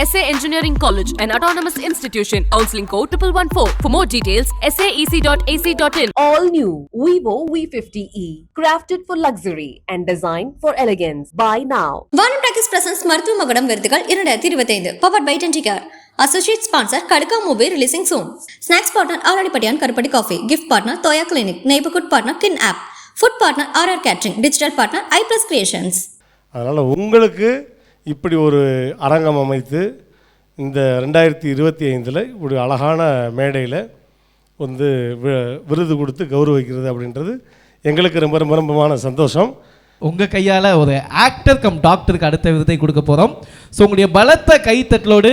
SA Engineering College, an autonomous institution. Counseling code 1114. For more details, saec.ac.in. All new Vivo V50e, crafted for luxury and designed for elegance. Buy now. Vaanam talkies presents மருத்துவ மகுடம் விருதுகள் இரண்டாயிரத்தி இருபத்தைந்து power by Denticare associate sponsor Kadukka movie releasing soon snacks partner Aaradippattiyan Karupatti coffee gift partner Thoya clinic neighbourhood partner kin app food partner RR catering digital partner I plus creations அதனால் உங்களுக்கு இப்படி ஒரு அரங்கம் அமைத்து இந்த ரெண்டாயிரத்தி இருபத்தி ஐந்தில் இப்படி அழகான மேடையில் வந்து வி- விருது கொடுத்து கௌரவிக்கிறது அப்படின்றது எங்களுக்கு ரொம்ப ரொம்ப ரொம்பமான சந்தோஷம். உங்கள் கையால் ஒரு ஆக்டர் கம் டாக்டருக்கு அடுத்த விருதை கொடுக்க போகிறோம் ஸோ உங்களுடைய பலத்த கைத்தட்டலோடு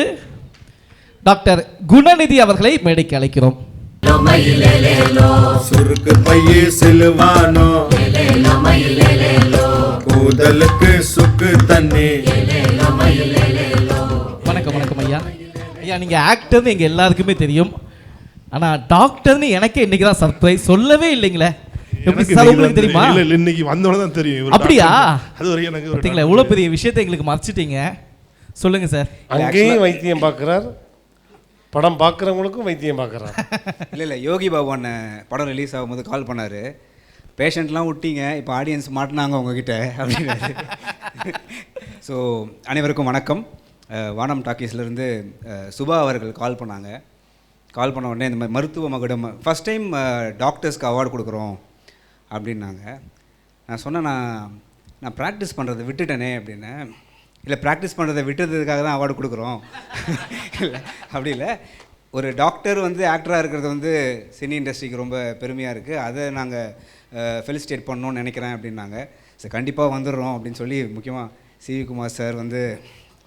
டாக்டர் குணநிதி அவர்களை மேடைக்கு அழைக்கிறோம். சுருக்கு பையே செல்வானோ? கூதலுக்கு சுக்கு தண்ணி. வணக்கம் வணக்கம் ஐயா. ஐயா நீங்கள் ஆக்டர்னு எங்கள் எல்லாருக்குமே தெரியும். ஆனால் டாக்டர்னு எனக்கே இன்னைக்கு தான் சர்ப்ரைஸ் சொல்லவே இல்லைங்களே. உங்களுக்கு தெரியுமா? இன்னைக்கு வந்தோட தான் தெரியும். அப்படியா? அது வரைக்கும் எனக்கு ஒரு பார்த்தீங்களா எவ்வளோ பெரிய விஷயத்தை எங்களுக்கு மறைச்சிட்டீங்க. சொல்லுங்கள் சார் அங்கேயும் வைத்தியம் பார்க்குறார். படம் பார்க்குறவங்களுக்கும் வைத்தியம் பார்க்குறார். இல்லை இல்லை யோகி அண்ணன் படம் ரிலீஸ் ஆகும்போது கால் பண்ணார். பேஷண்ட்லாம் விட்டீங்க இப்போ ஆடியன்ஸ் மாட்டினாங்க உங்ககிட்ட அப்படின்னு ஸோ அனைவருக்கும் வணக்கம். வானம் டாக்கீஸ்லேருந்து சுபா அவர்கள் கால் பண்ணாங்க. கால் பண்ண உடனே இந்த மாதிரி மருத்துவ மகுடம் ஃபஸ்ட் டைம் டாக்டர்ஸ்க்கு அவார்டு கொடுக்குறோம் அப்படின்னாங்க. நான் சொன்னேன் நான் நான் ப்ராக்டிஸ் பண்ணுறதை விட்டுட்டேனே அப்படின்னு. இல்லை ப்ராக்டிஸ் பண்ணுறதை விட்டுறதுக்காக தான் அவார்டு கொடுக்குறோம். இல்லை அப்படி இல்லை. ஒரு டாக்டர் வந்து ஆக்டராக இருக்கிறது வந்து சினி இண்டஸ்ட்ரிக்கு ரொம்ப பெருமையாக இருக்குது அதை நாங்கள் ஃபெலிசிட்டேட் பண்ணணும்னு நினைக்கிறேன் அப்படின்னாங்க. சரி கண்டிப்பாக வந்துடுறோம் அப்படின்னு சொல்லி முக்கியமாக சிவி குமார் சார் வந்து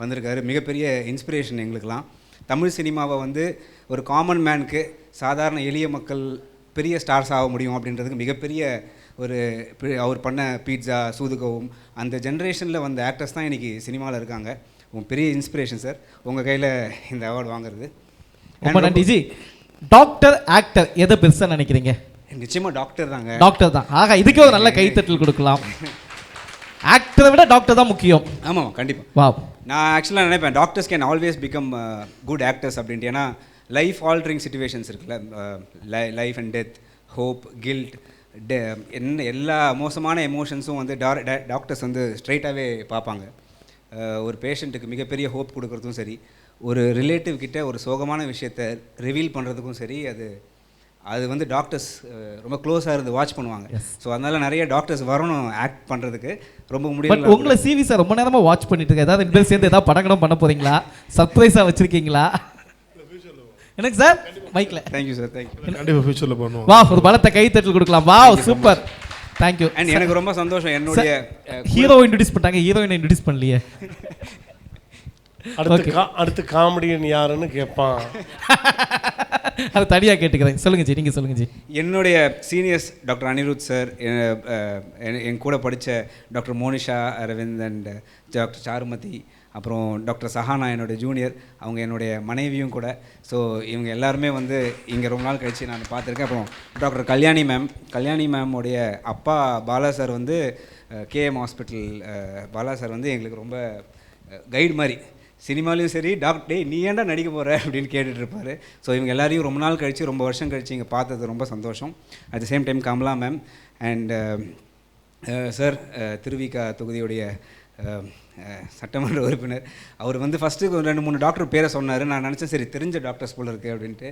வந்திருக்காரு. மிகப்பெரிய இன்ஸ்பிரேஷன் எங்களுக்கெல்லாம். தமிழ் சினிமாவை வந்து ஒரு காமன் மேனுக்கு சாதாரண எளிய மக்கள் பெரிய ஸ்டார்ஸ் ஆக முடியும் அப்படின்றதுக்கு மிகப்பெரிய ஒரு அவர் பண்ண பீட்சா சூதுகவும் அந்த ஜென்ரேஷனில் வந்த ஆக்டர்ஸ் தான் இன்றைக்கி சினிமாவில் இருக்காங்க. உங்க பெரிய இன்ஸ்பிரேஷன் சார் உங்கள் கையில் இந்த அவார்டு வாங்குறது. ரொம்ப நன்றி. ஜி டாக்டர் ஆக்டர் எதை பெருசாக நினைக்கிறீங்க? நிச்சயமாக டாக்டர் தாங்க. டாக்டர் தான். ஆக இதுக்கே ஒரு நல்ல கைத்தட்டல் கொடுக்கலாம். ஆக்டரை விட டாக்டர் தான் முக்கியம். ஆமாம் கண்டிப்பாக வா நான் ஆக்சுவலாக நினைப்பேன் doctors can always become good actors அப்படின்ட்டு. ஏன்னா லைஃப் ஆல்ட்ரிங் சுச்சுவேஷன்ஸ் இருக்குல்ல life and death hope guilt என்ன எல்லா மோசமான எமோஷன்ஸும் வந்து டாக்டர்ஸ் வந்து ஸ்ட்ரைட்டாகவே பார்ப்பாங்க. ஒரு பேஷண்ட்டுக்கு மிகப்பெரிய ஹோப் கொடுக்கறதும் சரி ஒரு ரிலேட்டிவ் கிட்ட ஒரு சோகமான விஷயத்தை ரிவீல் பண்ணுறதுக்கும் சரி அது அது வந்து டாக்டர்ஸ் ரொம்ப க்ளோஸாக இருந்து வாட்ச் பண்ணுவாங்க. ஸோ அதனால நிறைய டாக்டர்ஸ் வரணும் ஆக்ட் பண்ணுறதுக்கு ரொம்ப பட் முடியல உங்களை சிவி சார் ரொம்ப நேரமா வாட்ச் பண்ணிட்டு இருக்க ஏதாவது ரெண்டு சேர்ந்து ஏதாவது படங்களும் பண்ண போறீங்களா? சர்ப்ரைஸா வச்சிருக்கீங்களா? எனக்கு சார் மைக்ல தேங்க்யூ சார் தேங்க்யூ கண்டிப்பா ஃபியூச்சர்ல பண்ணுவோம். வா ஒரு பலத்த கைத்தட்டல் கொடுக்கலாம். வா சூப்பர் தேங்க்யூ அண்ட் எனக்கு ரொம்ப சந்தோஷம் என்னுடைய ஹீரோ இன்ட்ரடியூஸ் பண்ணிட்டாங்க. ஹீரோயினை இன்ட்ரடியூஸ் பண்ணலையே. அடுத்து கா அடுத்து காமெடியன் யாருன்னு கேட்பான். அது தனியாக கேட்டுக்கிறேன். சொல்லுங்க ஜி நீங்கள் சொல்லுங்க ஜி. என்னுடைய சீனியர்ஸ் டாக்டர் அனிருத் சார் என் கூட படித்த doctor Monisha Aravind and doctor Charumathi அப்புறம் டாக்டர் சஹானா என்னுடைய ஜூனியர் அவங்க என்னுடைய மனைவியும் கூட. ஸோ இவங்க எல்லாருமே வந்து இங்கே ரொம்ப நாள் கழித்து நான் பார்த்துருக்கேன். அப்புறம் டாக்டர் கல்யாணி மேம் கல்யாணி மேமுடைய அப்பா பாலா சார் வந்து K M hospital Bala sir வந்து எங்களுக்கு ரொம்ப கைடு மாதிரி. சினிமாலையும் சரி டாக்டர் டேய் நீ ஏன்டா நடிக்க போகிற அப்படின்னு கேட்டுட்டு இருப்பார். ஸோ இவங்க எல்லாரையும் ரொம்ப நாள் கழித்து ரொம்ப வருஷம் கழித்து இங்கே பார்த்தது ரொம்ப சந்தோஷம். At the same time Kamala ma'am and sir Thiruvika தொகுதியுடைய uh, uh, சட்டமன்ற உறுப்பினர். அவர் வந்து ஃபஸ்ட்டு ஒரு ரெண்டு மூணு டாக்டர் பேரை சொன்னார். நான் நினச்சேன் சரி தெரிஞ்ச டாக்டர்ஸ் போல இருக்குது அப்படின்ட்டு.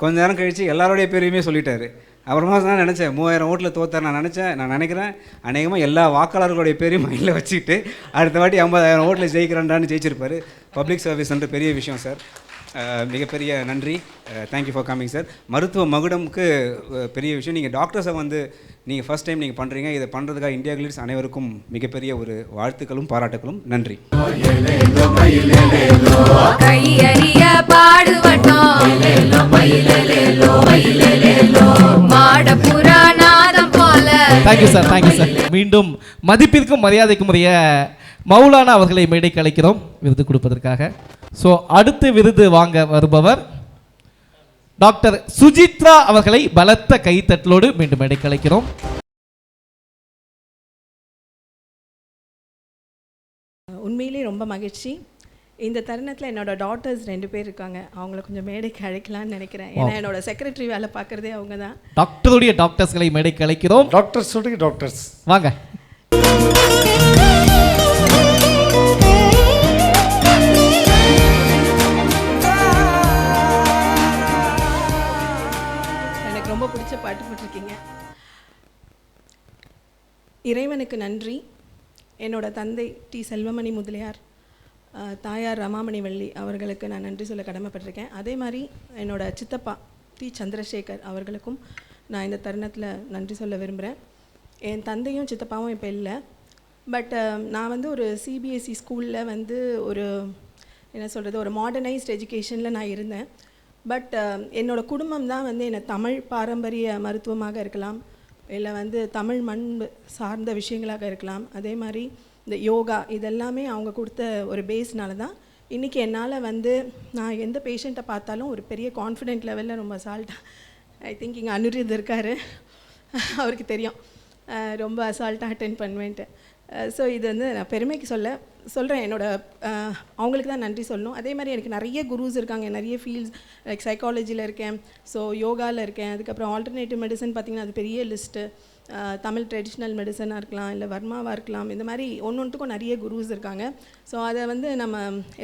கொஞ்ச நேரம் கழித்து எல்லாருடைய பேரையுமே சொல்லிட்டாரு. அப்புறமா தான் நினச்சேன் மூவாயிரம் ஓட்டில் தோத்தார் நான் நினச்சேன். நான் நினைக்கிறேன் அநேகமாக எல்லா வாக்காளர்களுடைய பேரையும் மைண்டில் வச்சுக்கிட்டு அடுத்த வாட்டி ஐம்பதாயிரம் ஓட்டில் ஜெயிக்கிறேன்டான்னு ஜெயிச்சிருப்பாரு. பப்ளிக் சர்வீஸ்ன்ற பெரிய விஷயம் சார் மிகப்பெரிய நன்றி. தேங்க்யூ ஃபார் கமிங் சார் மருத்துவ மகுடம்க்கு பெரிய விஷயம் நீங்கள் டாக்டர்ஸை வந்து நீங்கள் ஃபஸ்ட் டைம் நீங்கள் பண்ணுறீங்க இதை பண்ணுறதுக்காக இந்தியா கிளிட்ஸ் அனைவருக்கும் மிகப்பெரிய ஒரு வாழ்த்துக்களும் பாராட்டுகளும். நன்றி. தேங்க்யூ சார் தேங்க்யூ சார் மீண்டும் மதிப்பிற்கும் மரியாதைக்கும் உரிய மௌலானா அவர்களை மேடைக்கு அழைக்கிறோம். விருது கொடுப்பதற்காக. ஸோ அடுத்து விருது வாங்க வருபவர் டாக்டர் சுஜித்ரா அவர்களை பலத்த கைத்தட்டலோடு மீண்டும் மேடைக்கு அழைக்கிறோம். உண்மையிலே ரொம்ப மகிழ்ச்சி. இந்த தருணத்தில் என்னோட டாட்டர்ஸ் ரெண்டு பேர் இருக்காங்க. அவங்கள கொஞ்சம் மேடைக்கு அழைக்கலாம்னு நினைக்கிறேன். ஏன்னா என்னோட செக்ரட்டரி வேலை பார்க்குறதே அவங்க தான். டாக்டருடைய டாக்டர்ஸ்களை மேடைக்கு அழைக்கிறோம். டாக்டர்ஸ் சொல்றீங்க டாக்டர்ஸ் வாங்க. இறைவனுக்கு நன்றி. என்னோட தந்தை டி. செல்வமணி முதலியார் தாயார் ரமாமணி வள்ளி அவர்களுக்கு நான் நன்றி சொல்ல கடமைப்பட்டிருக்கேன். அதே மாதிரி என்னோட சித்தப்பா டி. சந்திரசேகர் அவர்களுக்கும் நான் இந்த தருணத்தில் நன்றி சொல்ல விரும்புகிறேன் என் தந்தையும் சித்தப்பாவும் இப்போ இல்லை. பட் நான் வந்து ஒரு சிபிஎஸ்சி ஸ்கூலில் வந்து ஒரு என்ன சொல்கிறது ஒரு மாடர்னைஸ்ட் எஜுகேஷனில் நான் இருந்தேன். பட் என்னோட குடும்பம் தான் வந்து என்னை தமிழ் பாரம்பரிய மருத்துவமாக இருக்கலாம். இல்லை வந்து தமிழ் மண் சார்ந்த விஷயங்களாக இருக்கலாம். அதே மாதிரி இந்த யோகா இதெல்லாமே அவங்க கொடுத்த ஒரு பேஸ்னால தான் இன்றைக்கி என்னால் வந்து நான் எந்த பேஷண்ட்டை பார்த்தாலும் ஒரு பெரிய கான்ஃபிடென்ட் லெவலில் ரொம்ப அசால்ட்டாக ஐ திங்க் இங்கே அனுரித் இருக்கார். அவருக்கு தெரியும். ரொம்ப அசால்ட்டாக அட்டென்ட் பண்ணுவேன்ட்டு. ஸோ இது வந்து நான் பெருமைக்கு சொல்ல சொல்கிறேன் என்னோட அவங்களுக்கு தான் நன்றி சொல்லணும். அதே மாதிரி எனக்கு நிறைய குருஸ் இருக்காங்க நிறைய ஃபீல்ட்ஸ் லைக் சைக்காலஜியில் இருக்கேன் ஸோ யோகாவில் இருக்கேன் அதுக்கப்புறம் ஆல்டர்னேட்டிவ் மெடிசன் பார்த்திங்கன்னா அது பெரிய லிஸ்ட்டு தமிழ் ட்ரெடிஷ்னல் மெடிசனாக இருக்கலாம் இல்லை வர்மாவாக இருக்கலாம் இந்த மாதிரி ஒன்று ஒன்றுத்துக்கும் நிறைய குருஸ் இருக்காங்க. ஸோ அதை வந்து நம்ம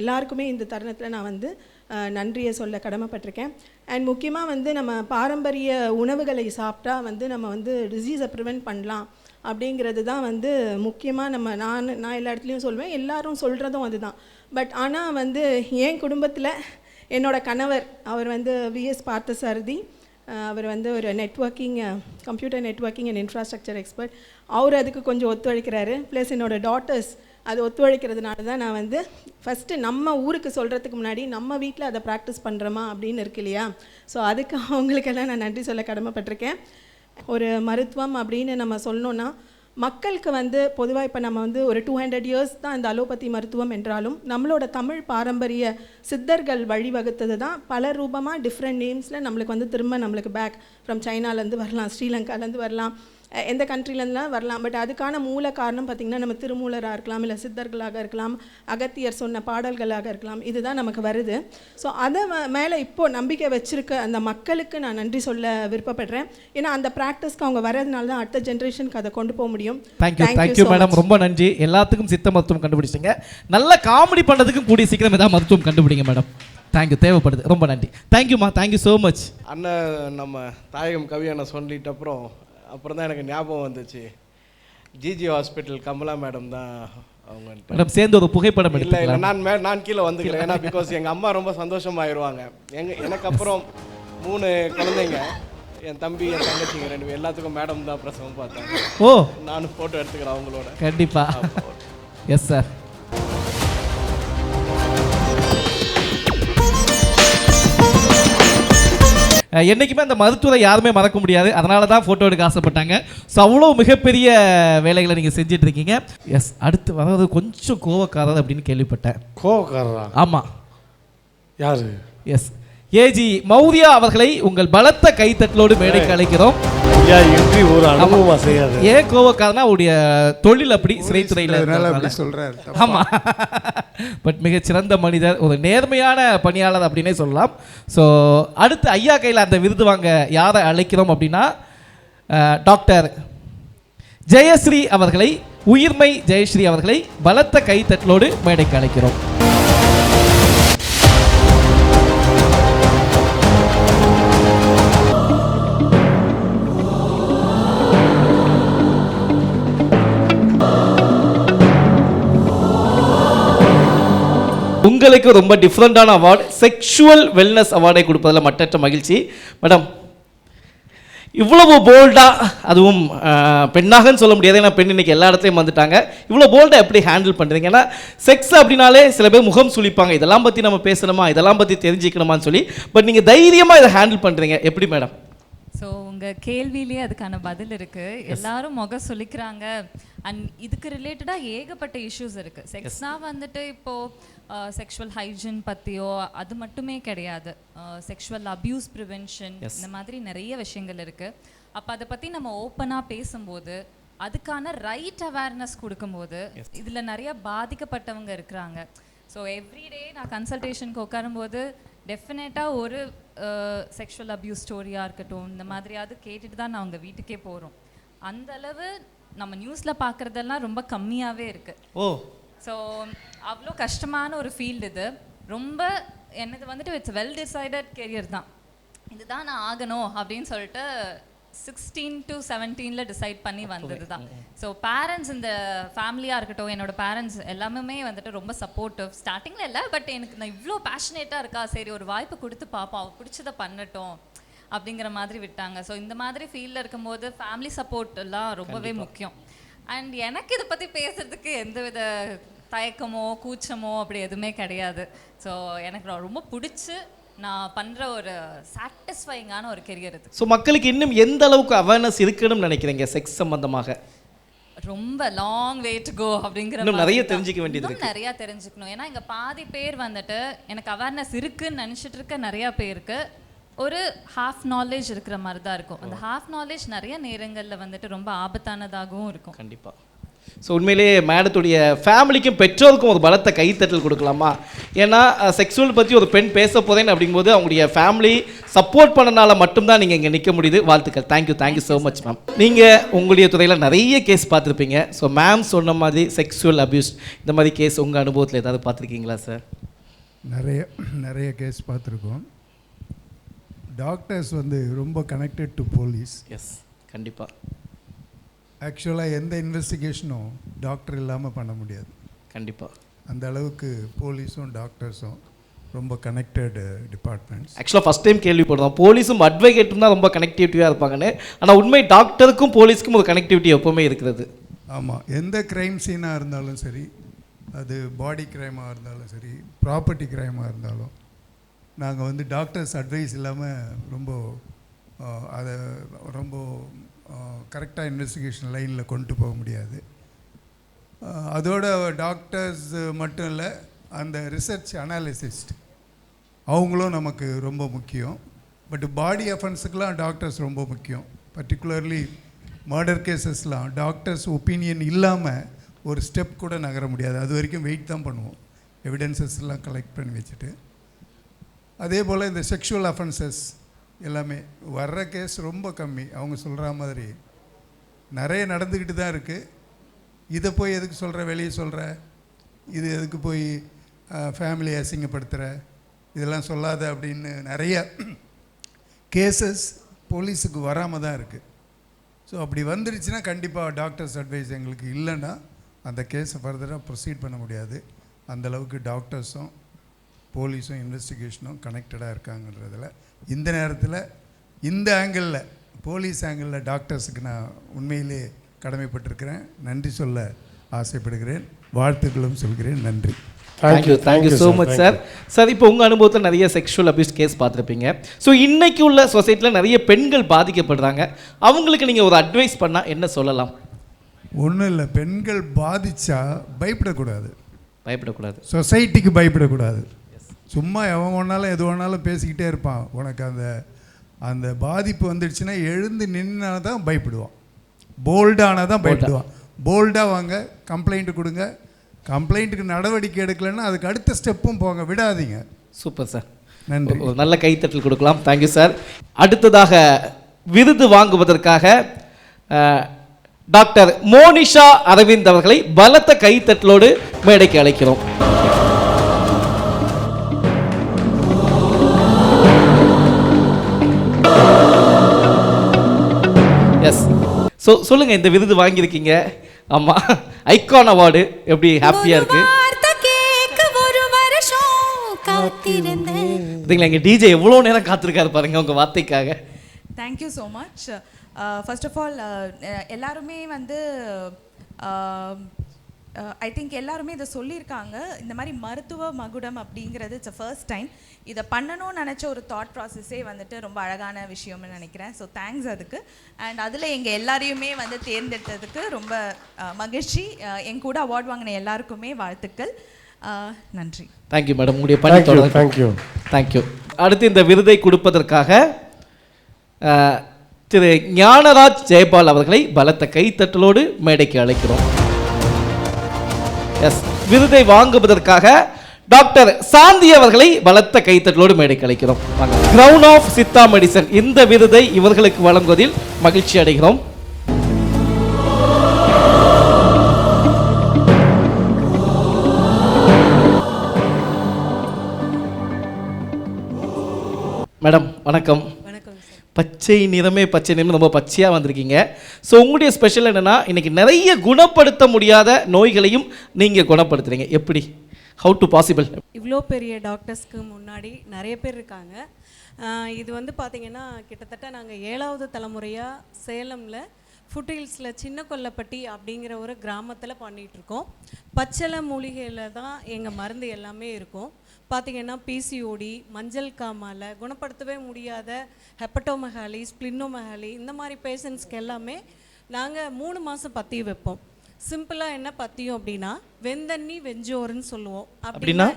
எல்லாருக்குமே இந்த தருணத்தில் நான் வந்து நன்றியை சொல்ல கடமைப்பட்டிருக்கேன். அண்ட் முக்கியமாக வந்து நம்ம பாரம்பரிய உணவுகளை சாப்பிட்டா வந்து நம்ம வந்து டிசீஸை ப்ரிவெண்ட் பண்ணலாம் அப்படிங்கிறது தான் வந்து முக்கியமாக நம்ம நான் நான் எல்லா இடத்துலையும் சொல்லுவேன் எல்லாரும் சொல்கிறதும் அதுதான். பட் ஆனால் வந்து என் குடும்பத்தில் என்னோடய கணவர் அவர் வந்து விஎஸ் பார்த்தசாரதி அவர் வந்து ஒரு networking computer networking and infrastructure expert அவர் அதுக்கு கொஞ்சம் ஒத்துழைக்கிறாரு. ப்ளஸ் என்னோட டாட்டர்ஸ் அது ஒத்துழைக்கிறதுனால தான் நான் வந்து ஃபஸ்ட்டு நம்ம ஊருக்கு சொல்கிறதுக்கு முன்னாடி நம்ம வீட்டில் அதை ப்ராக்டிஸ் பண்ணுறோமா அப்படின்னு இருக்கு இல்லையா? ஸோ அதுக்கு அவங்களுக்கெல்லாம் நான் நன்றி சொல்ல கடமைப்பட்டிருக்கேன். ஒரு மருத்துவம் அப்படின்னு நம்ம சொல்லணுன்னா மக்களுக்கு வந்து பொதுவாக இப்போ நம்ம வந்து ஒரு டூ ஹண்ட்ரட் இயர்ஸ் தான் இந்த அலோபதி மருத்துவம் என்றாலும் நம்மளோட தமிழ் பாரம்பரிய சித்தர்கள் வழிவகுத்தது தான் பல ரூபமாக டிஃப்ரெண்ட் நேம்ஸில் நம்மளுக்கு வந்து திரும்ப நம்மளுக்கு பேக் ஃப்ரம் சைனாலேருந்து வரலாம் ஸ்ரீலங்காலேருந்து வரலாம். எந்த countryல-இருந்துலாம் வரலாம். பட் அதுக்கான மூல காரணம் பார்த்திங்கன்னா நம்ம திருமூலராக இருக்கலாம் இல்லை சித்தர்களாக இருக்கலாம் அகத்தியர் சொன்ன பாடல்களாக இருக்கலாம். இதுதான் நமக்கு வருது. ஸோ அதை மேலே இப்போது நம்பிக்கை வச்சிருக்க அந்த மக்களுக்கு நான் நன்றி சொல்ல விருப்பப்படுறேன். ஏன்னா அந்த ப்ராக்டிஸ்க்கு அவங்க வரதுனால தான் அடுத்த ஜென்ரேஷனுக்கு அதை கொண்டு போக முடியும். Thank you Thank you thank you madam. ரொம்ப நன்றி. எல்லாத்துக்கும் சித்த மருத்துவம் கண்டுபிடிச்சிங்க. நல்ல காமெடி பண்ணுறதுக்கும் கூடிய சீக்கிரம் ஏதாவது மருத்துவம் கண்டுபிடிங்க மேடம் தேங்க்யூ தேவைப்படுது. ரொம்ப நன்றி. தேங்க்யூம்மா தேங்க்யூ ஸோ மச் அண்ணன் நம்ம தாயகம் கவி அண்ணன் சொல்லிட்ட அப்புறம் அப்புறம் தான் எனக்கு ஞாபகம் வந்துச்சு. ஜிஜி ஹாஸ்பிட்டல் கமலா மேடம் தான் அவங்க மேடம் சேர்ந்து ஒரு புகைப்படம் இல்லை இல்லை நான் மே நான் கீழே வந்துக்கிறேன். ஏன்னா பிகாஸ் எங்கள் அம்மா ரொம்ப சந்தோஷமாயிருவாங்க. எங்க எனக்கு அப்புறம் மூணு குழந்தைங்க. என் தம்பி என் தங்கச்சிங்க ரெண்டு பேர். எல்லாத்துக்கும் மேடம் தான் பிரசவம் பார்த்தாங்க ஓ. நானும் ஃபோட்டோ எடுத்துக்கிறேன் அவங்களோட. கண்டிப்பா. எஸ் சார் அஹ் என்னைக்குமே அந்த மருத்துவரை யாருமே மறக்க முடியாது. அதனால தான் ஃபோட்டோ எடுக்க ஆசைப்பட்டாங்க. ஸோ அவ்வளோ மிகப்பெரிய வேலைகளை நீங்கள் செஞ்சுட்டு இருக்கீங்க எஸ் அடுத்து வர்றது கொஞ்சம் கோவக்காரர் அப்படின்னு கேள்விப்பட்டேன். கோவக்காரரா? ஆமாம் யாரு? எஸ் ஏஜி மௌரியா அவர்களை உங்கள் பலத்த கைத்தட்டலோடு மேடைக்கு அழைக்கிறோம். ஏன் கோவக்காரனா அவருடைய தொழில் அப்படி சிறைத்துறையில். சொல்றாரு. ஆமா. பட் மிகச்சிறந்த மனிதர் ஒரு நேர்மையான பணியாளர் அப்படின்னே சொல்லலாம். ஸோ அடுத்து ஐயா கையில் அந்த விருது வாங்க யாரை அழைக்கிறோம் அப்படின்னா டாக்டர் ஜெயஸ்ரீ அவர்களை உயிர்மை ஜெயஸ்ரீ அவர்களை பலத்த கைத்தட்டலோடு மேடைக்கு அழைக்கிறோம். உங்களுக்கு ரொம்ப டிஃப்ரெண்டான அவார்டு செக்ஷுவல் வெல்னஸ் அவார்டை கொடுப்பதில் மட்டற்ற மகிழ்ச்சி. மேடம் இவ்வளவு போல்டாக அதுவும் பெண்ணாகன்னு சொல்ல முடியாது ஏன்னா பெண் இன்னைக்கு எல்லா இடத்துலையும் வந்துட்டாங்க. இவ்வளோ போல்டாக எப்படி ஹேண்டில் பண்ணுறீங்க ஏன்னா செக்ஸ் அப்படின்னாலே சில பேர் முகம் சுளிப்பாங்க. இதெல்லாம் பற்றி நம்ம பேசணுமா? இதெல்லாம் பற்றி தெரிஞ்சுக்கணுமான்னு சொல்லி. பட் நீங்கள் தைரியமாக இதை ஹேண்டில் பண்ணுறீங்க எப்படி மேடம் ஸோ உங்கள் கேள்வியிலேயே அதுக்கான பதில் இருக்கு. எல்லாரும் முகம் சொல்லிக்கிறாங்க அண்ட் இதுக்கு ரிலேட்டடாக ஏகப்பட்ட இஷ்யூஸ் இருக்கு. செக்ஸ்னா வந்துட்டு இப்போ செக்ஷுவல் ஹைஜின் பற்றியோ அது மட்டுமே கிடையாது. செக்ஷுவல் அபியூஸ் ப்ரிவென்ஷன் இந்த மாதிரி நிறைய விஷயங்கள் இருக்கு. அப்போ அதை பற்றி நம்ம ஓப்பனாக பேசும்போது அதுக்கான ரைட் அவேர்னஸ் கொடுக்கும்போது இதில் நிறைய பாதிக்கப்பட்டவங்க இருக்கிறாங்க. ஸோ எவ்ரிடே நான் கன்சல்டேஷனுக்கு உட்காரும்போது டெஃபினட்டாக ஒரு செக்ஷுவல் அப்யூஸ் ஸ்டோரியாக இருக்கட்டும் இந்த மாதிரியாவது கேட்டுட்டு தான் நான் அவங்க வீட்டுக்கே போகிறோம் அந்த அளவு நம்ம நியூஸில் பார்க்குறதெல்லாம் ரொம்ப கம்மியாகவே இருக்குது ஓ. ஸோ அவ்வளோ கஷ்டமான ஒரு ஃபீல்டு இது. ரொம்ப என்னது வந்துட்டு இட்ஸ் வெல் டிசைடட் கெரியர் தான். இதுதான் நான் ஆகணும் அப்படின்னு சொல்லிட்டு சிக்ஸ்டீன் டு செவன்டீனில் டிசைட் பண்ணி வந்தது தான் ஸோ பேரண்ட்ஸ் இந்த ஃபேமிலியாக இருக்கட்டும் என்னோட பேரண்ட்ஸ் எல்லாமே வந்துட்டு ரொம்ப சப்போர்ட்டிவ் ஸ்டார்டிங்கில் இல்லை பட் எனக்கு நான் இவ்வளோ பேஷனேட்டாக இருக்கா சரி ஒரு வாய்ப்பு கொடுத்து பார்ப்போம் அவள் பிடிச்சதை பண்ணட்டும் அப்படிங்கிற மாதிரி விட்டாங்க. ஸோ இந்த மாதிரி ஃபீல்டில் இருக்கும்போது ஃபேமிலி சப்போர்ட் எல்லாம் ரொம்பவே முக்கியம். அண்ட் எனக்கு இதை பற்றி பேசுறதுக்கு எந்தவித தயக்கமோ கூச்சமோ அப்படி எதுவுமே கிடையாது. ஸோ எனக்கு ரொம்ப பிடிச்சி நான் பண்ணுற ஒரு சாட்டிஸ்ஃபைங்கான ஒரு கெரியர் இது ஸோ மக்களுக்கு இன்னும் எந்த அளவுக்கு அவேர்னஸ் இருக்கணும்னு நினைக்கிறீங்க செக்ஸ் சம்பந்தமாக? ரொம்ப லாங் வே டு கோ அப்படிங்கிற நிறைய. தெரிஞ்சுக்க வேண்டியது இன்னும் நிறைய தெரிஞ்சுக்கணும். ஏன்னா இங்க பாதி பேர் வந்துட்டு எனக்கு அவேர்னஸ் இருக்குன்னு நினைச்சிட்டு இருக்க நிறைய பேருக்கு ஒரு ஹாஃப் நாலேஜ் இருக்கிற மாதிரி தான் இருக்கும். அந்த ஹாஃப் நாலேஜ் நிறைய நேரங்கள்ல வந்துட்டு ரொம்ப ஆபத்தானதாகவும் இருக்கும். கண்டிப்பாக ஸோ உண்மையிலேயே மேடத்துடைய ஃபேமிலிக்கும் பெற்றோருக்கும் ஒரு பலத்த கைத்தட்டல் கொடுக்கலாமா? ஏன்னா செக்ஸுவல் பற்றி ஒரு பெண் பேச போதேன்னு அப்படிங்கும்போது அவங்களுடைய ஃபேமிலி சப்போர்ட் பண்ணனால மட்டும்தான் நீங்கள் இங்கே நிற்க முடியுது. வாழ்த்துக்கள். Thank you thank you so much ma'am நீங்கள் உங்களுடைய துறையில் நிறைய கேஸ் பார்த்துருப்பீங்க. ஸோ மேம் சொன்ன மாதிரி செக்ஸுவல் அபியூஸ் இந்த மாதிரி கேஸ் உங்கள் அனுபவத்தில் ஏதாவது பார்த்துருக்கீங்களா சார் நிறைய நிறைய கேஸ் பார்த்துருக்கோம். டாக்டர்ஸ் வந்து ரொம்ப கனெக்டட் டு போலீஸ் எஸ் கண்டிப்பாக ஆக்சுவலாக எந்த இன்வெஸ்டிகேஷனும் டாக்டர் இல்லாமல் பண்ண முடியாது. கண்டிப்பாக அந்த அளவுக்கு போலீஸும் டாக்டர்ஸும் ரொம்ப கனெக்டட் டிபார்ட்மெண்ட்ஸ் ஆக்சுவலாக ஃபஸ்ட் டைம் கேள்விப்படுறோம். போலீஸும் அட்வொகேட்டும் தான் ரொம்ப கனெக்டிவிட்டியாக இருப்பாங்கன்னு. ஆனால் உண்மை டாக்டருக்கும் போலீஸ்க்கும் ஒரு கனெக்டிவிட்டி எப்பவுமே இருக்கிறது. ஆமாம் எந்த க்ரைம் சீனாக இருந்தாலும் சரி அது பாடி க்ரைமாக இருந்தாலும் சரி ப்ராப்பர்ட்டி க்ரைமாக இருந்தாலும் நாங்கள் வந்து டாக்டர்ஸ் அட்வைஸ் இல்லாமல் ரொம்ப அதை ரொம்ப கரெக்டாக இன்வெஸ்டிகேஷன் லைனில் கொண்டு போக முடியாது. அதோட டாக்டர்ஸ் மட்டும் இல்லை அந்த ரிசர்ச் அனாலிசிஸ்ட் அவங்களும் நமக்கு ரொம்ப முக்கியம். பட் பாடி அஃபென்ஸுக்கெலாம் டாக்டர்ஸ் ரொம்ப முக்கியம். பர்டிகுலர்லி மர்டர் கேசஸ்லாம் டாக்டர்ஸ் ஒப்பீனியன் இல்லாமல் ஒரு ஸ்டெப் கூட நகர முடியாது. அது வரைக்கும் வெயிட் தான் பண்ணுவோம். எவிடன்சஸ்லாம் கலெக்ட் பண்ணி வச்சுட்டு. அதே போல் இந்த செக்ஷுவல் அஃபென்சஸ் எல்லாமே. வர்ற கேஸ் ரொம்ப கம்மி. அவங்க சொல்கிற மாதிரி. நிறைய நடந்துக்கிட்டு தான் இருக்குது இதை போய் எதுக்கு சொல்கிற வெளியே சொல்கிற இது எதுக்கு போய் ஃபேமிலியை அசிங்கப்படுத்துகிற இதெல்லாம் சொல்லாத அப்படின்னு நிறைய கேசஸ் போலீஸுக்கு வராமல் தான் இருக்குது ஸோ அப்படி வந்துருச்சுன்னா கண்டிப்பாக டாக்டர்ஸ் அட்வைஸ் எங்களுக்கு இல்லைன்னா அந்த கேஸை ஃபர்தராக ப்ரொசீட் பண்ண முடியாது. அந்த அளவுக்கு டாக்டர்ஸும் போலீஸும் இன்வெஸ்டிகேஷனும் கனெக்டடாக இருக்காங்கன்றதில் இந்த நேரத்தில் இந்த ஆங்கிளில் போலீஸ் ஆங்கிளில் டாக்டர்ஸுக்கு நான் உண்மையிலே கடமைப்பட்டிருக்கிறேன். நன்றி சொல்ல ஆசைப்படுகிறேன். வாழ்த்துக்களும் சொல்கிறேன். நன்றி. Thank you thank you so much sir sir இப்போ உங்கள் அனுபவத்தில் நிறைய செக்ஷுவல் அபியூஸ் கேஸ் பார்த்துருப்பீங்க. ஸோ இன்னைக்கு உள்ள சொசைட்டியில் நிறைய பெண்கள் பாதிக்கப்படுறாங்க. அவங்களுக்கு நீங்கள் ஒரு அட்வைஸ் பண்ணால் என்ன சொல்லலாம்? ஒன்றும் இல்லை. பெண்கள் பாதிச்சா பயப்படக்கூடாது. பயப்படக்கூடாது. சொசைட்டிக்கு பயப்படக்கூடாது. சும்மா எவன் வேணாலும் எது வேணாலும் பேசிக்கிட்டே இருப்பான். உனக்கு அந்த அந்த பாதிப்பு வந்துடுச்சுன்னா எழுந்து நின்னா தான் பயப்படுவான் போல்டானா தான் பயப்படுவான். போல்டாக வாங்க கம்ப்ளைண்ட் கொடுங்க. கம்ப்ளைண்ட்டுக்கு நடவடிக்கை எடுக்கலைன்னா அதுக்கு அடுத்த ஸ்டெப்பும் போங்க. விடாதீங்க. சூப்பர் சார் நன்றி. ஒரு நல்ல கைத்தட்டல் கொடுக்கலாம். தேங்க்யூ சார் அடுத்ததாக விருது வாங்குவதற்காக டாக்டர் மோனிஷா அரவிந்த் அவர்களை பலத்த கைத்தட்டலோடு மேடைக்கு அழைக்கிறோம். ஸோ சொல்லுங்க இந்த விருது வாங்கியிருக்கீங்க. ஆமாம் ஐகான் அவார்டு எப்படி ஹாப்பியாக இருக்கு? பார்த்தீங்களா எங்கள் டிஜே எவ்வளோ நேரம் காத்திருக்காரு பாருங்க உங்கள் வார்த்தைக்காக. Thank you so much first of all எல்லாருமே வந்து ஐ திங்க் எல்லாருமே இதை சொல்லியிருக்காங்க. இந்த மாதிரி மருத்துவ மகுடம் அப்படிங்கிறது இட்ஸ் ஃபர்ஸ்ட் டைம் இதை பண்ணணும்னு நினச்ச ஒரு தாட் ப்ராசஸே வந்துட்டு ரொம்ப அழகான விஷயம்னு நினைக்கிறேன். ஸோ தேங்க்ஸ் அதுக்கு. அண்ட் அதில் எங்கள் எல்லாரையுமே வந்து தேர்ந்தெடுத்ததுக்கு ரொம்ப uh, மகிழ்ச்சி. Uh, என் கூட அவார்ட் வாங்கின எல்லாருக்குமே வாழ்த்துக்கள். Uh, நன்றி. தேங்க்யூ மேடம் உங்களுடைய பணி you. தேங்க்யூ அடுத்து இந்த விருதை கொடுப்பதற்காக திரு ஞானராஜ் ஜெயபால் அவர்களை பலத்த கைத்தட்டலோடு மேடைக்கு அழைக்கிறோம். எஸ் விருதை வாங்குவதற்காக டாக்டர் சாந்தி அவர்களை பலத்த கைத்தட்டலோடு மேடைக்கு அழைக்கிறோம். கிரவுன் ஆஃப் சித்தா மெடிசன் இந்த விருதை இவர்களுக்கு வழங்குவதில் மகிழ்ச்சி அடைகிறோம். மேடம் வணக்கம் வணக்கம். பச்சை நிறமே பச்சை நிறம் ரொம்ப பச்சையாக வந்திருக்கீங்க. ஸோ உங்களுடைய ஸ்பெஷல் என்னென்னா இன்றைக்கி நிறைய குணப்படுத்த முடியாத நோய்களையும் நீங்கள் குணப்படுத்துறீங்க. எப்படி? ஹவு டு பாசிபிள் இவ்வளோ பெரிய டாக்டர்ஸ்க்கு முன்னாடி நிறைய பேர் இருக்காங்க. இது வந்து பார்த்திங்கன்னா கிட்டத்தட்ட நாங்கள் ஏழாவது தலைமுறையாக சேலமில் ஃபுட்ஹில்ஸில் சின்ன கொல்லப்பட்டி அப்படிங்கிற ஒரு கிராமத்தில் பண்ணிகிட்ருக்கோம் பச்சளை மூலிகையில் தான் எங்கள் மருந்து எல்லாமே இருக்கும். பார்த்திங்கன்னா பிசிஓடி மஞ்சள் காமாலை குணப்படுத்தவே முடியாத ஹெப்பட்டோமெகாலி ஸ்ப்ளின்னோமெகாலி இந்த மாதிரி பேஷண்ட்ஸ்க்கு எல்லாமே நாங்கள் மூணு மாதம் பற்றி வைப்போம். சிம்பிளாக என்ன பத்தியும் அப்படின்னா வெந்தண்ணி வெஞ்சோறுன்னு சொல்லுவோம். அப்படின்னா?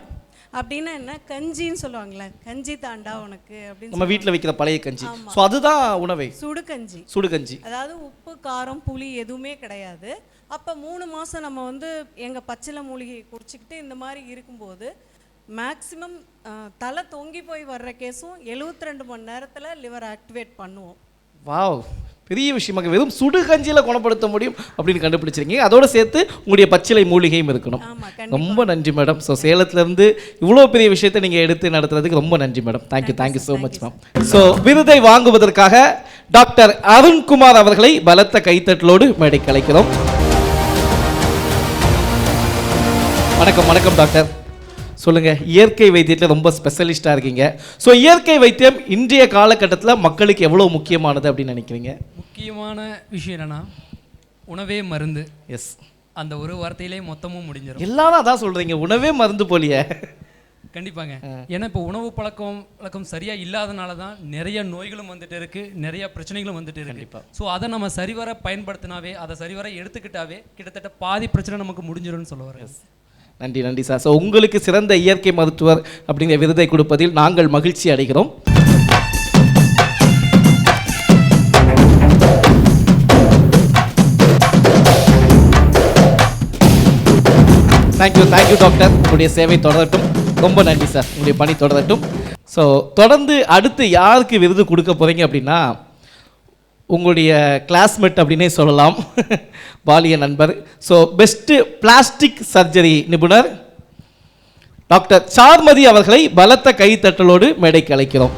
அப்படின்னா என்ன? கஞ்சின்னு சொல்லுவாங்கல்ல கஞ்சி தாண்டா உனக்கு அப்படின்னு நம்ம வீட்டில் வைக்கிற பழைய கஞ்சி. ஸோ அதுதான் உணவை. சுடு கஞ்சி. சுடு கஞ்சி. அதாவது உப்பு காரம் புளி எதுவுமே கிடையாது. அப்போ மூணு மாதம் நம்ம வந்து எங்கள் பச்சிலை மூலிகையை குடிச்சிக்கிட்டு இந்த மாதிரி இருக்கும்போது மேக்ஸிமம் தலை தொங்கி போய் வர்ற கேஸும் 72 ரெண்டு மணி நேரத்தில் லிவர் ஆக்டிவேட் பண்ணுவோம் வாவ் பெரிய விஷயமாக வெறும் சுடு கஞ்சியில் குணப்படுத்த முடியும் அப்படின்னு கண்டுபிடிச்சிருக்கீங்க அதோட சேர்த்து உங்களுடைய பச்சிலை மூலிகையும் இருக்கணும் ரொம்ப நன்றி மேடம் ஸோ சேலத்துலேருந்து இவ்வளோ பெரிய விஷயத்தை நீங்கள் எடுத்து நடத்துறதுக்கு ரொம்ப நன்றி madam thank you thank you so much ma'am so விருதை வாங்குவதற்காக டாக்டர் அருண்குமார் அவர்களை பலத்த கைத்தட்டலோடு மேடைக்கு அழைக்கிறோம். வணக்கம் வணக்கம் டாக்டர் சொல்லுங்க. இயற்கை வைத்தியத்தில் ரொம்ப ஸ்பெஷலிஸ்டாக இருக்கீங்க. ஸோ இயற்கை வைத்தியம் இன்றைய காலகட்டத்தில் மக்களுக்கு எவ்வளோ முக்கியமானது அப்படின்னு நினைக்கிறீங்க? முக்கியமான விஷயம் என்னன்னா உணவே மருந்து. எஸ் அந்த ஒரு வார்த்தையிலே மொத்தமும் முடிஞ்சிடும் எல்லாரும் அதான் சொல்றீங்க. உணவே மருந்து போலியே. கண்டிப்பாங்க. ஏன்னா இப்போ உணவு பழக்கம் பழக்கம் சரியா இல்லாதனால தான் நிறைய நோய்களும் வந்துட்டு இருக்கு. நிறைய பிரச்சனைகளும் வந்துட்டு இருக்கு. ஸோ அதை நம்ம சரிவர பயன்படுத்தினாவே அதை சரிவர எடுத்துக்கிட்டாவே கிட்டத்தட்ட பாதி பிரச்சனை நமக்கு முடிஞ்சிடும்னு சொல்ல வரேன். நன்றி நன்றி சார். ஸோ உங்களுக்கு சிறந்த இயற்கை மருத்துவர் அப்படிங்கிற விருதை கொடுப்பதில் நாங்கள் மகிழ்ச்சி அடைகிறோம். தேங்க்யூ தேங்க்யூ டாக்டர் உங்களுடைய சேவை தொடரட்டும். ரொம்ப நன்றி சார். உங்களுடைய பணி தொடரட்டும். ஸோ தொடர்ந்து அடுத்து யாருக்கு விருது கொடுக்க போகிறீங்க அப்படின்னா உங்களுடைய கிளாஸ்மேட் அப்படின்னே சொல்லலாம். பாலிய நண்பர். ஸோ பெஸ்ட்டு பிளாஸ்டிக் சர்ஜரி நிபுணர் டாக்டர் சார்மதி அவர்களை பலத்த கைத்தட்டலோடு மேடைக்கு அழைக்கிறோம்.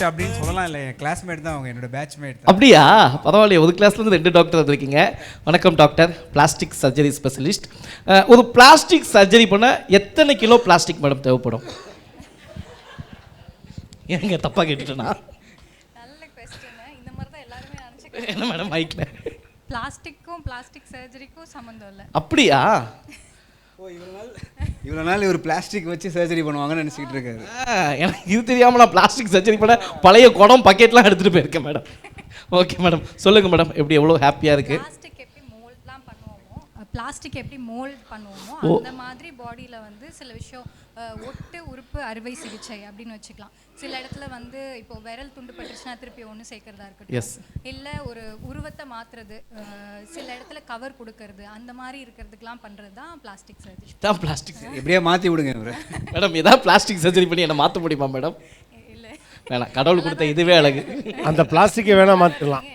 கிளாஸ்மேட் அப்படின்னு சொல்லலாம். இல்லை என் கிளாஸ்மேட் தான் அவங்க என்னோட பேட்ச்மேட் அப்படியா? பரவாயில்லையே ஒரு கிளாஸ்லேருந்து ரெண்டு டாக்டர் வந்திருக்கீங்க. வணக்கம் டாக்டர் பிளாஸ்டிக் சர்ஜரி ஸ்பெஷலிஸ்ட் ஒரு பிளாஸ்டிக் சர்ஜரி பண்ண எத்தனை கிலோ பிளாஸ்டிக் மேடம் தேவைப்படும்? ஏங்க தப்பாக கேட்டுட்டேனா? நல்ல கொஸ்டின் இந்த மாதிரி தான் எல்லாருமே நினச்சிக்க என்ன மேடம் மைக்கில் பிளாஸ்டிக்கும் பிளாஸ்டிக் சர்ஜரிக்கும் சம்மந்தம் இல்லை. அப்படியா? இவ்வளோ நாள். ஒரு பிளாஸ்டிக் வச்சு சர்ஜரி பண்ணுவாங்கன்னு நினச்சிக்கிட்டு இருக்காரு. எனக்கு இது தெரியாமல் நான் பிளாஸ்டிக் சர்ஜரி பண்ண பழைய குடம் பக்கெட்லாம் எடுத்துகிட்டு போயிருக்கேன் மேடம் ஓகே மேடம் சொல்லுங்கள் மேடம் எப்படி எவ்வளோ ஹாப்பியாக இருக்குது பிளாஸ்டிக் எப்படி மோல்ட்லாம் பண்ணுவோமோ பிளாஸ்டிக் எப்படி மோல்ட் பண்ணுவோமோ ஓ. அந்த மாதிரி பாடியில் வந்து சில விஷயம் ஒட்டு உறுப்பு அறுவை சிகிச்சை அப்படின்னு வச்சுக்கலாம். சில இடத்துல வந்து இப்போ விரல் துண்டு பட்டுச்சுன்னா திருப்பி ஒன்று சேர்க்கறதா. இருக்கட்டும். இல்லை ஒரு உருவத்தை மாற்றுறது சில இடத்துல கவர் கொடுக்கறது அந்த மாதிரி இருக்கிறதுக்கெலாம் பண்ணுறது தான் பிளாஸ்டிக் சர்ஜரி தான் பிளாஸ்டிக் எப்படியா மாற்றி விடுங்க இவரை. மேடம் ஏதாவது பிளாஸ்டிக் சர்ஜரி பண்ணி என்னை மாற்ற முடியுமா மேடம்? இல்லை. வேணாம் கடவுள் கொடுத்த இதுவே அழகு. அந்த பிளாஸ்டிக்கை வேணா மாற்றிடலாம்.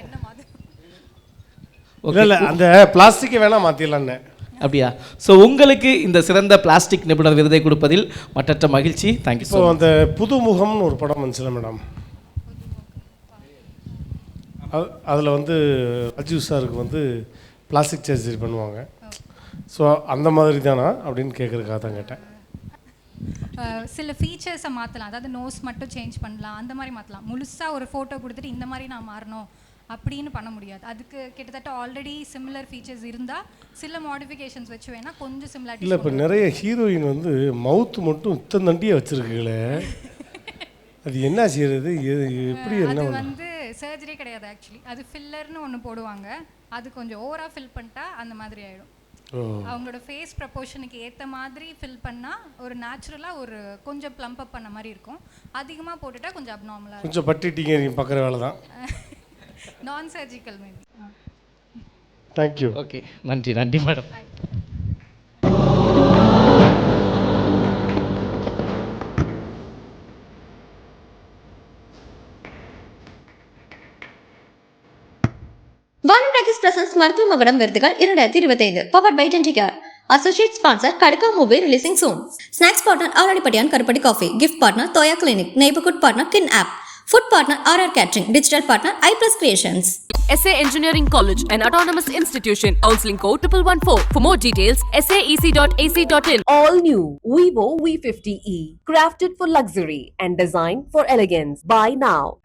இல்லை அந்த பிளாஸ்டிக்கை வேணா மாற்றிடலான்னு அப்படியா? ஸோ உங்களுக்கு இந்த சிறந்த பிளாஸ்டிக் நிபுணர் விருதை கொடுப்பதில் மற்றற்ற மகிழ்ச்சி. தேங்க்யூ ஸோ அந்த புதுமுகம்னு ஒரு படம் வந்துச்சுல மேடம். அதில் வந்து அஜீவ் சாருக்கு வந்து பிளாஸ்டிக் சர்ஜரி பண்ணுவாங்க. ஸோ அந்த மாதிரி தானா அப்படின்னு கேட்குறதுக்காக தான் கேட்டேன். சில ஃபீச்சர்ஸை மாற்றலாம் அதாவது நோஸ் மட்டும் சேஞ்ச் பண்ணலாம். அந்த மாதிரி மாற்றலாம் முழுசாக ஒரு ஃபோட்டோ கொடுத்துட்டு இந்த மாதிரி நான் மாறணும். அப்படின்னு பண்ண முடியாது. அதுக்கு கிட்டத்தட்ட ஆல்ரெடி சிமிலர் ஃபீச்சர்ஸ் இருந்தால் சில மாடிஃபிகேஷன்ஸ் வச்சு வேணால் கொஞ்சம் இல்லை சிமிலாரிட்டி இப்போ நிறைய ஹீரோயின் வந்து மவுத் மட்டும் இத்தனை தண்டியே வச்சுருக்குங்களே அது என்ன செய்யறது? எப்படி என்ன வந்து சர்ஜரி கிடையாது ஆக்சுவலி அது ஃபில்லர்னு ஒன்று போடுவாங்க. அது கொஞ்சம் ஓவராக ஃபில் பண்ணிட்டா அந்த மாதிரி ஆயிடும். அவங்களோட ஃபேஸ் ப்ரப்போர்ஷனுக்கு ஏற்ற மாதிரி ஃபில் பண்ணால் ஒரு நேச்சுரலாக ஒரு கொஞ்சம் ப்ளம்ப் அப் பண்ண மாதிரி இருக்கும். அதிகமாக போட்டுட்டா கொஞ்சம் அப்நார்மலாக கொஞ்சம் பட்டிட்டீங்க நீங்கள் பார்க்குற வேலை தான் நான் சர்ஜிக்கல் மேபி தேங்க்யூ ஓகே நன்றி நன்றி மேடம் வான் டாக்கிஸ் பிரசன்ஸ் மருத்துவ மகுடம் விருதுகள் இரண்டாயிரத்தி இருபத்தைந்து power by Denticare associate sponsor Kadukka movie releasing soon snacks partner Aaradippattiyan Karupatti coffee gift partner Thoya clinic neighbourhood partner kin app Food partner RR Catching. digital partner I Plus Creations. SA Engineering College, an autonomous institution. Counseling code 1114. For more details, saec.ac.in. All new Vivo V50e. Crafted for luxury and designed for elegance. Buy now.